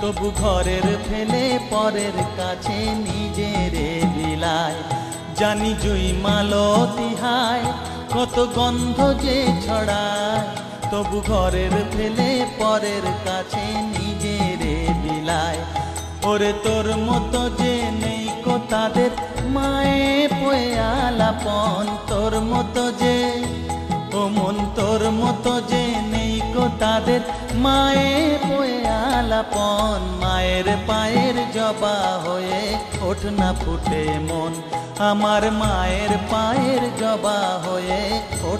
তবু ঘরের ফেলে পরের কাছে নিজের বিলায়। জানি জুই মালো তিহায় কত গন্ধ যে ছড়ায়। তবু ঘরের ফেলে পরের কাছে নিজের বিলায়। ওরে তোর মতো যে নেই কো তাদের, মায়ে পয়ে আলাপন। তোর মতো যে, ও মন তোর মতো যে কো তাদের। মায়ে বয়ে আলাপন, মায়ের পায়ের জবা হয়ে ওঠ না ফুটে মন। আমার মায়ের পায়ের জবা হয়ে ওঠ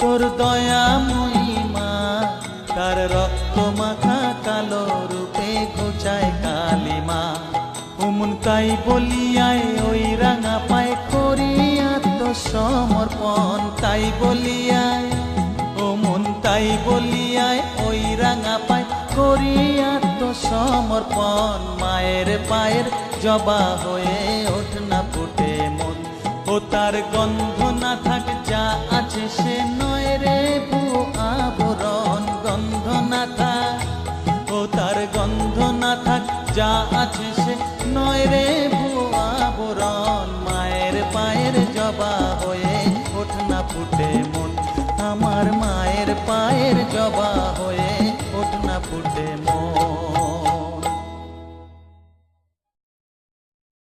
তোর দয়া মহিমা তার রক্ত মাখা কালো রূপে ঘুচায় কালিমা উমন তাই বলিয়ায় ওই রাঙা পায় করিয়া তো সমর্পণ তাই বলিয়ায়। ও তাই বলিয়ায় ওই রাঙা পায় করিয়া তো সমর্পণ মায়ের পায়ের জবা হয়ে ওঠ না ফুটে ও তার গন্ধ না থাক, যা আছে সে নয় রে ভু আবরণ। গন্ধ না থাক, ও তার গন্ধ না থাক, যা আছে সে নয় রে